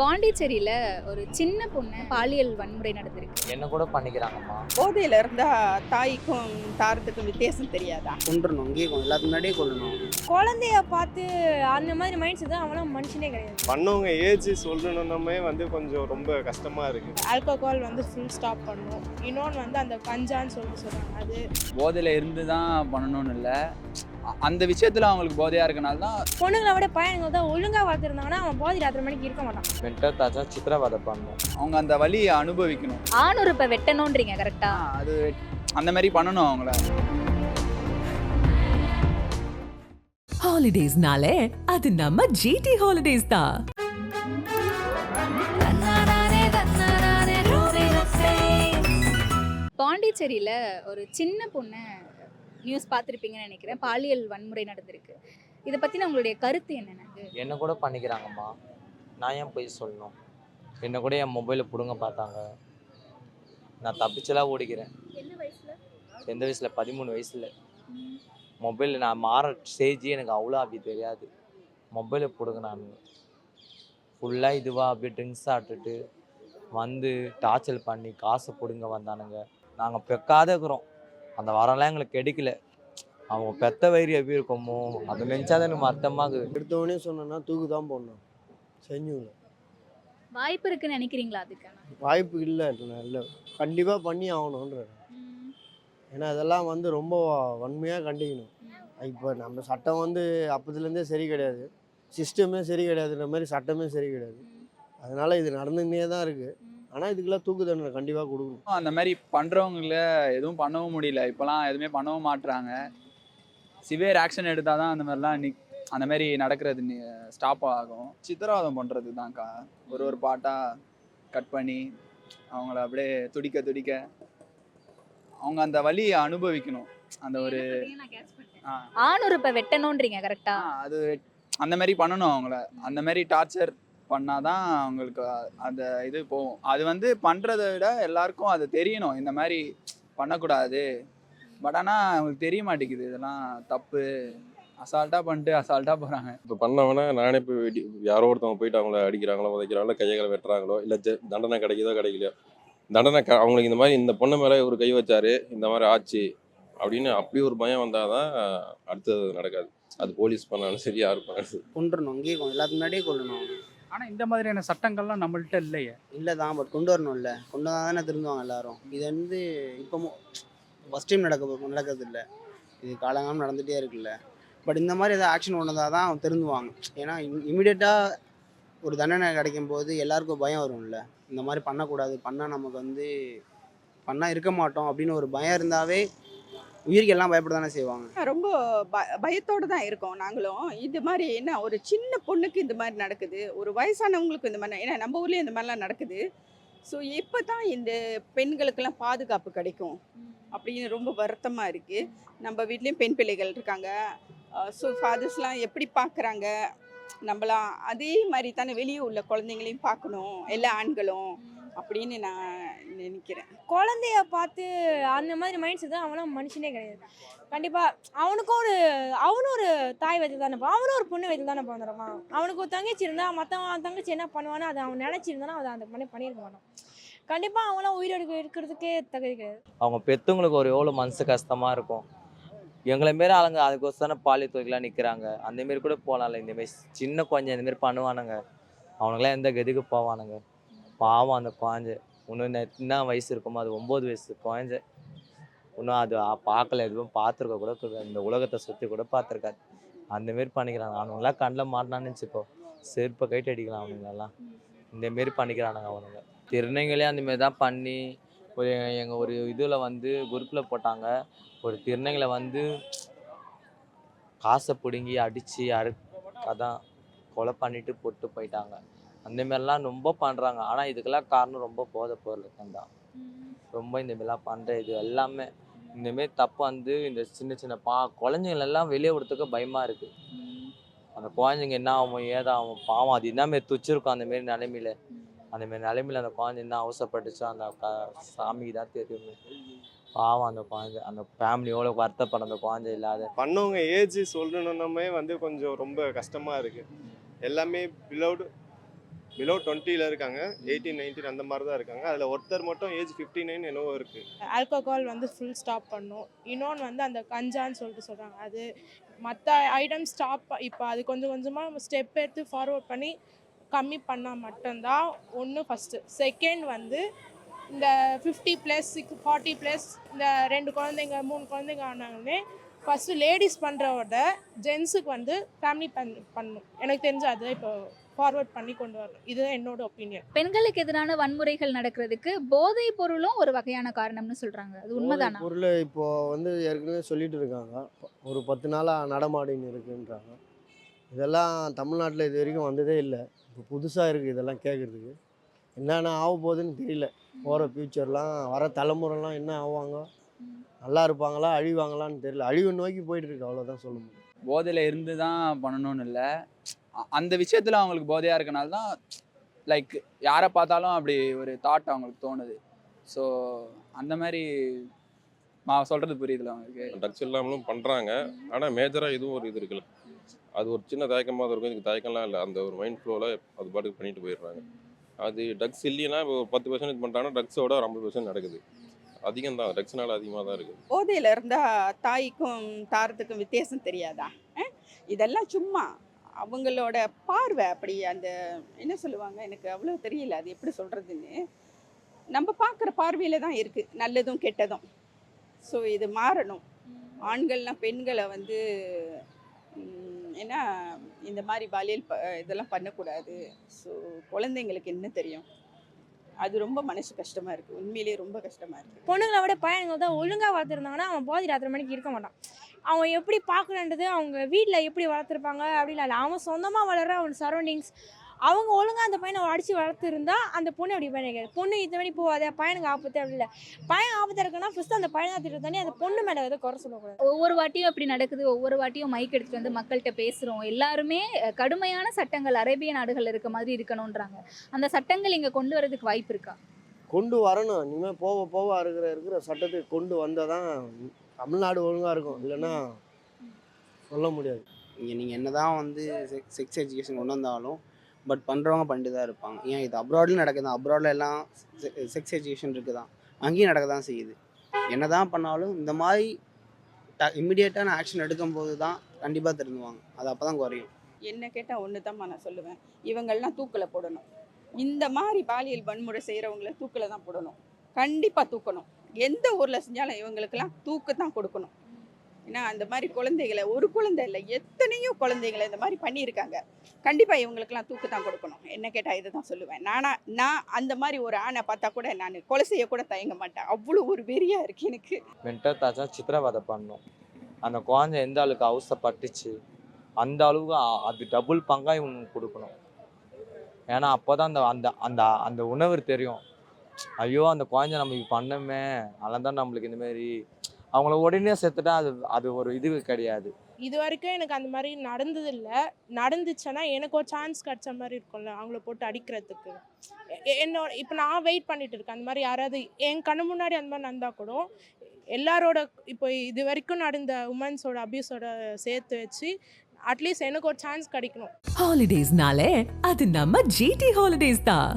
பாண்டிச்சேரியில ஒரு சின்ன பொண்ணு பாலியல் வன்முறை நடந்திருக்கு. என்ன கூட பண்ணிக்கிறாங்கம்மா? போதையில் இருந்தால் தாய்க்கும் தாரத்துக்கும் வித்தியாசம் தெரியாதா? கொண்டுறணும் இங்கேயே கொண்டு எல்லாத்துக்கு முன்னாடியே கொல்லணும். குழந்தைய பார்த்து அந்த மாதிரி மைண்ட் செட் அவனும் மனுஷனே கிடையாது. பண்ணவங்க ஏஜ் சொல்லணுன்னமே வந்து கொஞ்சம் ரொம்ப கஷ்டமா இருக்கு. ஆல்கஹால் வந்து ஃபுல் ஸ்டாப் பண்ணும். இன்னொன்று வந்து அந்த கஞ்சான்னு சொல்லி சொல்கிறாங்க அது போதையில் இருந்து தான் பண்ணணும்னு இல்லை. அந்த விஷயத்தில் அவங்களுக்கு போதையாக இருக்கனால தான் பொண்ணுங்களை விட பையனுங்க தான் ஒழுங்கா வளர்த்துருந்தாங்கன்னா அவன் போதை ராத்திரி மணிக்கு இருக்க மாட்டான். மென்டல் தாச்சா சித்திரவதை பண்ணணும் அவங்க அந்த வலியை அனுபவிக்கணும். ஆணுறுப்பை வெட்டணுன்றீங்க கரெக்டா ஆ, அது அந்த மாதிரி பண்ணணும் அவங்கள. ஹாலிடேஸ்னாலே அது நம்ம ஜிடி ஹாலிடேஸ் தான் பாண்டிச்சேரியில ஒரு சின்ன பொண்ணு நியூஸ் பார்த்துருப்பீங்கன்னு நினைக்கிறேன். பாலியல் வன்முறை நடந்திருக்கு. இதை பத்தின உங்களுடைய கருத்து என்னென்னது என்ன கூட பண்ணிக்கிறாங்கம்மா. நான் ஏன் போய் சொல்லணும்? என்ன கூட என் மொபைலை பிடுங்க பார்த்தாங்க. நான் தப்பிச்செல்லாம் ஓடிக்கிறேன். எந்த வயசில்? பதிமூணு வயசில். மொபைல் நான் மாற ஸ்டேஜ் எனக்கு அவ்வளோ அப்படி தெரியாது. மொபைலை பிடுங்க நான். ஃபுல்லாக இதுவாக அப்படியே ட்ரிங்க்ஸ் சாப்பிட்டுட்டு வந்து டார்ச்சல் பண்ணி காசை பிடுங்க வந்தானுங்க. நாங்கள் பெக்காத இருக்கிறோம். அந்த வரம்லாம் எங்களுக்கு கிடைக்கல. அவங்க பெத்த வயிறு எப்படி இருக்குமோ அது நினச்சாதான் எனக்கு அர்த்தமாகுது எடுத்தவொடனே சொன்னேன்னா தூக்கு தான் போடணும். செஞ்சுங்க வாய்ப்பு இருக்குன்னு நினைக்கிறீங்களா அதுக்கான வாய்ப்பு இல்லை இல்லை கண்டிப்பாக பண்ணி ஆகணுன்ற ஏன்னா இதெல்லாம் வந்து ரொம்ப வன்மையாக கண்டிக்கணும். இப்போ நம்ம சட்டம் வந்து அப்போதுலேருந்தே சரி கிடையாது. சிஸ்டமே சரி கிடையாதுன்ற மாதிரி சட்டமே சரி கிடையாது. அதனால இது நடந்துன்னே தான் இருக்குது ஆனால் இதுக்கெல்லாம் தூக்கு தண்டனை கண்டிப்பாக கொடுக்கணும். அந்த மாதிரி பண்ணுறவங்கள எதுவும் பண்ணவும் முடியல. இப்போலாம் எதுவுமே பண்ணவும் மாட்றாங்க. சிவியர் ஆக்ஷன் எடுத்தால் தான் அந்த மாதிரிலாம் நிக் அந்த மாதிரி நடக்கிறது ஸ்டாப் ஆகும். சித்திரவாதம் பண்ணுறது தான்க்கா ஒரு ஒரு பாட்டாக கட் பண்ணி அவங்கள அப்படியே துடிக்க துடிக்க அவங்க அந்த வலியை அனுபவிக்கணும். அந்த ஒரு ஆணுறுப்பை வெட்டணுன்றீங்க கரெக்டா அது அந்த மாதிரி பண்ணணும் அவங்கள. அந்த மாதிரி டார்ச்சர் பண்ணாதான் அவங்களுக்கு அ- அந்த இது போகும். அது வந்து பண்ணுறதை விட எல்லாருக்கும் அது தெரியணும். இந்த மாதிரி பண்ணக்கூடாது. பட் ஆனால் அவங்களுக்கு தெரிய மாட்டேங்குது. இதெல்லாம் தப்பு. அசால்ட்டாக பண்ணிட்டு அசால்ட்டாக போகிறாங்க இப்போ பண்ணவனா நானே போய் வெடி யாரோ ஒருத்தவங்க போயிட்டு அவங்கள அடிக்கிறாங்களோ உதைக்கிறாங்களோ கையகளை வெட்டுறாங்களோ இல்லை ஜ- தண்டனை கிடைக்குதோ கிடைக்கலையோ தண்டனை க அவங்களுக்கு இந்த மாதிரி இந்த பொண்ணு மேலே ஒரு கை வச்சாரு இந்த மாதிரி ஆச்சு அப்படின்னு அப்படி ஒரு பயம் வந்தால் தான் அடுத்தது நடக்காது. அது போலீஸ் பண்ணாலும் சரி யார் பண்ணாலும் கொண்டுறணும் இங்கேயே கொண்டு எல்லாத்துக்கு முன்னாடியே கொல்லணும் ஆனால் இந்த மாதிரியான சட்டங்கள்லாம் நம்மள்ட்ட இல்லையே. இல்லை தான் பட் கொண்டு வரணும்ல கொண்டு வந்தால் தானே திருந்துவாங்க எல்லாரும். இது வந்து இப்போ ஃபஸ்ட் டைம் நடக்க நடக்கிறது இல்லை இது காலங்காலம் நடந்துகிட்டே இருக்குல்ல. பட் இந்த மாதிரி ஏதாவது ஆக்ஷன் கொண்டு தான் அவங்க திருந்துவாங்க. ஏன்னா இமீடியட்டாக ஒரு தண்டனை கிடைக்கும் போது எல்லாருக்கும் பயம் வரும்ல. இந்த மாதிரி பண்ணக்கூடாது. பண்ணால் நமக்கு வந்து பண்ணால் இருக்க மாட்டோம் அப்படின்னு ஒரு பயம் இருந்தாவே உயிருக்கு எல்லாம் பயப்பட தானே செய்வாங்க ரொம்ப ப பயத்தோடு தான் இருக்கோம் நாங்களும். இது மாதிரி என்ன ஒரு சின்ன பொண்ணுக்கு இந்த மாதிரி நடக்குது ஒரு வயசானவங்களுக்கு இந்த மாதிரி ஏன்னா நம்ம ஊர்லேயும் இந்த மாதிரிலாம் நடக்குது. ஸோ இப்போ தான் இந்த பெண்களுக்கெல்லாம் பாதுகாப்பு கிடைக்கும் அப்படின்னு ரொம்ப வருத்தமாக இருக்குது நம்ம வீட்லேயும் பெண் பிள்ளைகள் இருக்காங்க. ஸோ ஃபாதர்ஸ்லாம் எப்படி பார்க்குறாங்க நம்மளாம் அதே மாதிரி தானே வெளியே உள்ள குழந்தைங்களையும் பார்க்கணும் எல்லா ஆண்களும். அப்படின்னு நான் நினைக்கிறேன். குழந்தைய பார்த்து அந்த மாதிரி மைண்ட் செட் அவனும் மனுஷனே கிடையாது. கண்டிப்பா அவனுக்கும் ஒரு அவனும் ஒரு தாய் வயதில் தானே. அவனும் ஒரு பொண்ணு வயதில் தானே பிறந்திருப்பான் அவனுக்கு ஒரு தங்கச்சி இருந்தா மற்றவன் தங்கச்சி என்ன பண்ணுவானோ அதை அவன் நினைச்சிருந்தானா அதை அந்த பண்ணி பண்ணியிருக்க மாட்டான். கண்டிப்பா அவங்களாம் உயிரோடு இருக்கிறதுக்கே தகுதி கிடையாது. அவங்க பெற்றவங்களுக்கு ஒரு எவ்வளோ மனசு கஷ்டமாக இருக்கும். எங்களை மாரி ஆளுங்க அதுக்கோசரம் பாலியல் துறைக்கெலாம் நிற்கிறாங்க அந்தமாரி கூட போகலாம்ல இந்தமாரி சின்ன குழந்தை இந்தமாரி பண்ணுவானுங்க. அவனுங்களாம் எந்த கதிக்கு போவானுங்க. பாவம் அந்த குழந்தை. இன்னும் என்ன- என்ன வயசு இருக்குமோ அது ஒம்பது வயசு குழந்தை. இன்னும் அது பார்க்கல எதுவும் பார்த்துருக்க கூட இந்த உலகத்தை சுற்றி கூட பார்த்துருக்காது. அந்தமாரி பண்ணிக்கிறாங்க. அவனுங்களாம் கண்ணில் மாட்டினான்னு வச்சுக்கோ செருப்பை கைட்டு அடிக்கலாம் அவனுங்களெல்லாம் இந்தமாரி பண்ணிக்கிறானுங்க அவனுங்க. திருநங்கைகளே அந்தமாரி தான் பண்ணி ஒரு எங்கள் ஒரு இதில் வந்து குரூப்பில் போட்டாங்க. ஒரு திருநங்கைகளை வந்து காசை பிடுங்கி அடித்து அறு அதான் கொலை பண்ணிட்டு போட்டு போயிட்டாங்க. அந்த மாதிரிலாம் ரொம்ப பண்ணுறாங்க ஆனால் இதுக்கெல்லாம் காரணம் ரொம்ப போதை பொருள் தான் ரொம்ப இந்த மாதிரிலாம் பண்ணுற இது எல்லாமே. இந்தமாரி தப்பு வந்து இந்த சின்ன சின்ன பா குழந்தைங்களெல்லாம் வெளியே விடுறதுக்கு பயமாக இருக்குது அந்த குழந்தைங்க என்ன ஆகும் ஏதாகும் பாவம். அது என்ன மாரி துச்சிருக்கும் அந்தமாரி நிலைமையில. அந்த மாரி நிலைமையில அந்த குழந்தை என்ன அவசரப்பட்டுச்சோ அந்த க சாமிக்கு தான் தெரியும். பாவம் அந்த குழந்தை. அந்த ஃபேமிலி எவ்வளோ வருத்தப்படும் அந்த குழந்தை இல்லாத. பண்ணவங்க ஏஜ் சொல்லணுன்னமே வந்து கொஞ்சம் ரொம்ப கஷ்டமாக இருக்குது எல்லாமே பிலவுடு பிலோ டுவெண்ட்டியில் இருக்காங்க. எயிட்டீன் நைன்டீன் அந்த மாதிரி தான் இருக்காங்க. அதில் ஒருத்தர் மட்டும் ஏஜ் ஃபிஃப்டி நைன் என்னவோ இருக்குது ஆல்கஹால் வந்து ஃபுல் ஸ்டாப் பண்ணும். இன்னொன்று வந்து அந்த கஞ்சான்னு சொல்லிட்டு சொல்கிறாங்க அது மற்ற ஐட்டம் ஸ்டாப் இப்போ அது கொஞ்சம் கொஞ்சமாக ஸ்டெப் எடுத்து ஃபார்வர்ட் பண்ணி கம்மி பண்ணால் மட்டும்தான் ஒன்று ஃபஸ்ட்டு செகண்ட் வந்து இந்த fifty plus six forty plus இந்த ரெண்டு குழந்தைங்க மூணு குழந்தைங்க ஆனாங்கன்னே ஃபஸ்ட்டு லேடிஸ் பண்ணுறவோட ஜென்ஸுக்கு வந்து ஃபேமிலி பண் பண்ணும். எனக்கு தெரிஞ்சு அதுதான் இப்போ ஃபார்வர்ட் பண்ணி கொண்டு வரணும். இதுதான் என்னோட ஒப்பீனியன் பெண்களுக்கு எதிரான வன்முறைகள் நடக்கிறதுக்கு போதைப் பொருளும் ஒரு வகையான காரணம்னு சொல்றாங்க. அது உண்மைதானா? பொருள் இப்போ வந்து ஏற்கனவே சொல்லிட்டு இருக்காங்க. ஒரு பத்து நாளாக நடமாடின்னு இருக்குன்றாங்க. இதெல்லாம் தமிழ்நாட்டில் இது வரைக்கும் வந்ததே இல்லை. இப்போ புதுசாக இருக்குது இதெல்லாம் கேட்குறதுக்கு என்னென்ன ஆக போகுதுன்னு தெரியல. போகிற ஃப்யூச்சர்லாம் வர தலைமுறைலாம் என்ன ஆவாங்க? நல்லா இருப்பாங்களா? அழிவாங்களான்னு தெரியல. அழிவு நோக்கி போயிட்டு இருக்கு. அவ்வளோதான் சொல்ல முடியும். போதையில் இருந்து தான் பண்ணணும்னு இல்லை. அந்த விஷயத்தில் அவங்களுக்கு போதையாக இருக்கனால தான் லைக் யாரை பார்த்தாலும் அப்படி ஒரு தாட் அவங்களுக்கு தோணுது. ஸோ அந்த மாதிரி நான் சொல்கிறது புரியுதுல அவங்களுக்கு ட்ரக்ஸ் இல்லாமலும் பண்ணுறாங்க ஆனால் மேஜராக இதுவும் ஒரு இது இருக்குல்ல. அது ஒரு சின்ன தயக்கமாக தான் இருக்கும். இதுக்கு தயக்கம்லாம் இல்லை. அந்த ஒரு மைண்ட் ஃப்ளோவில் அது பாட்டுக்கு பண்ணிட்டு போயிடுறாங்க. அது ட்ரக்ஸ் இல்லைன்னா இப்போ ஒரு பத்து பர்சன்டேஜ் பண்ணுறாங்கன்னா ட்ரக்ஸோட ஒரு ஐம்பது பர்சன்ட் நடக்குது. அதிகம் தான் ட்ரக்ஸ்னால அதிகமாக தான் இருக்குது போதையில் இருந்தால் தாய்க்கும் தாரத்துக்கும் வித்தியாசம் தெரியாதா? இதெல்லாம் சும்மா. அவங்களோட பார்வை அப்படி அந்த என்ன சொல்லுவாங்க எனக்கு அவ்வளோ தெரியல அது எப்படி சொல்கிறதுன்னு நம்ம பார்க்குற பார்வையில் தான் இருக்குது நல்லதும் கெட்டதும். ஸோ இது மாறணும். ஆண்கள்லாம் பெண்களை வந்து ம், ஏன்னா இந்த மாதிரி பாலியல் ப இதெல்லாம் பண்ணக்கூடாது. ஸோ குழந்தைங்களுக்கு என்ன தெரியும்? அது ரொம்ப மனசு கஷ்டமாக இருக்குது உண்மையிலேயே ரொம்ப கஷ்டமாக இருக்குது பொண்ணுங்களை விட பையனுங்க தான் ஒழுங்காக வளர்த்துருந்தாங்கன்னா அவன் போதி ராத்திரி மணிக்கு இருக்க மாட்டான். அவன் எப்படி பார்க்கணுன்றது அவங்க வீட்டில் எப்படி வளர்த்துருப்பாங்க அப்படின்னு இல்லை அவன் சொந்தமாக வளர்ற அவன் சரௌண்டிங்ஸ் அவங்க ஒழுங்காக அந்த பையனை அடித்து வளர்த்துருந்தா அந்த பொண்ணு அப்படி பண்ணிக்காது பொண்ணு இத்தனை மணி போகாத பையனுக்கு ஆபத்து அப்படி இல்லை. பையன் ஆபத்து இருக்குன்னா ஃபஸ்ட்டு அந்த பையனை தான் திட்டு தண்ணி அந்த பொண்ணு மேலே எதை குறை சொல்லக்கூடாது. ஒவ்வொரு வாட்டியும் அப்படி நடக்குது. ஒவ்வொரு வாட்டியும் மைக் எடுத்துட்டு வந்து மக்கள்கிட்ட பேசுறோம். எல்லாருமே கடுமையான சட்டங்கள் அரேபிய நாடுகள் இருக்க மாதிரி இருக்கணும்ன்றாங்க. அந்த சட்டங்கள் இங்க கொண்டு வரதுக்கு வாய்ப்பு இருக்கா? கொண்டு வரணும். இனிமேல் போக போக இருக்கிற இருக்கிற சட்டத்துக்கு கொண்டு வந்தால் தான் தமிழ்நாடு ஒழுங்காக இருக்கும். இல்லைன்னா சொல்ல முடியாது. இங்கே நீங்கள் என்ன தான் வந்து செக்ஸ் எஜுகேஷன் கொண்டு வந்தாலும் பட் பண்ணுறவங்க பண்ணிட்டு தான் இருப்பாங்க. ஏன் இது அப்ராட்லையும் நடக்குது அப்ராடில் எல்லாம் செக்ஸ் எஜுகேஷன் இருக்குது தான் அங்கேயும் நடக்க தான் செய்யுது. என்ன தான் பண்ணாலும் இந்த மாதிரி ட இம்மிடியேட்டான ஆக்ஷன் எடுக்கும்போது தான் கண்டிப்பாக திருந்துவாங்க. அது அப்போ தான் குறையும். என்ன கேட்டால் ஒன்று தான் நான் சொல்லுவேன். இவங்கள்லாம் தூக்கில் போடணும். இந்த மாதிரி பாலியல் வன்முறை செய்கிறவங்கள தூக்கில் தான் போடணும். கண்டிப்பாக தூக்கணும். எந்த ஊரில் செஞ்சாலும் இவங்களுக்கெல்லாம் தூக்கு தான் கொடுக்கணும். ஏன்னா அந்த மாதிரி குழந்தைகளை ஒரு குழந்தை இல்லை எத்தனையோ குழந்தைகளை இந்த மாதிரி பண்ணியிருக்காங்க. கண்டிப்பாக இவங்களுக்கெல்லாம் தூக்கு தான் கொடுக்கணும். என்ன கேட்டால் இதை தான் சொல்லுவேன். நானா நான் அந்த மாதிரி ஒரு ஆணை பார்த்தா கூட நான் கொலை செய்ய கூட தயங்க மாட்டேன். அவ்வளோ ஒரு வெறியாக இருக்குது எனக்கு. மென்டல் தாஜா சித்திரவதை பண்ணணும் அந்த குழந்தை எந்த அளவுக்கு அவசப்பட்டுச்சு அந்த அளவுக்கு அது டபுள் பங்காக இவனுக்கு கொடுக்கணும். ஏன்னா அப்போ தான் அந்த அந்த அந்த அந்த உணவு தெரியும். ஐயோ அந்த குழந்தை நம்ம பண்ணமே அதெல்லாம் தான் நம்மளுக்கு இந்த மாதிரி அவங்கள உடனே செத்துட்டா அது அது ஒரு இது கிடையாது. இது வரைக்கும் எனக்கு அந்த மாதிரி நடந்தது இல்லை நடந்துச்சுன்னா எனக்கு ஒரு சான்ஸ் கிடைச்ச மாதிரி இருக்கும்ல அவங்கள போட்டு அடிக்கிறதுக்கு. என்னோட இப்போ நான் வெயிட் பண்ணிட்டு இருக்கேன். அந்த மாதிரி யாராவது என் கண்ணு முன்னாடி அந்த மாதிரி நடந்தா கூட எல்லாரோட இப்போ இது வரைக்கும் நடந்த உமன்ஸோட அபியூஸோட சேர்த்து வச்சு அட்லீஸ்ட் எனக்கு ஒரு சான்ஸ் கிடைக்கணும். ஹாலிடேஸ்னாலே அது நம்ம ஜிடி ஹாலிடேஸ் தான்.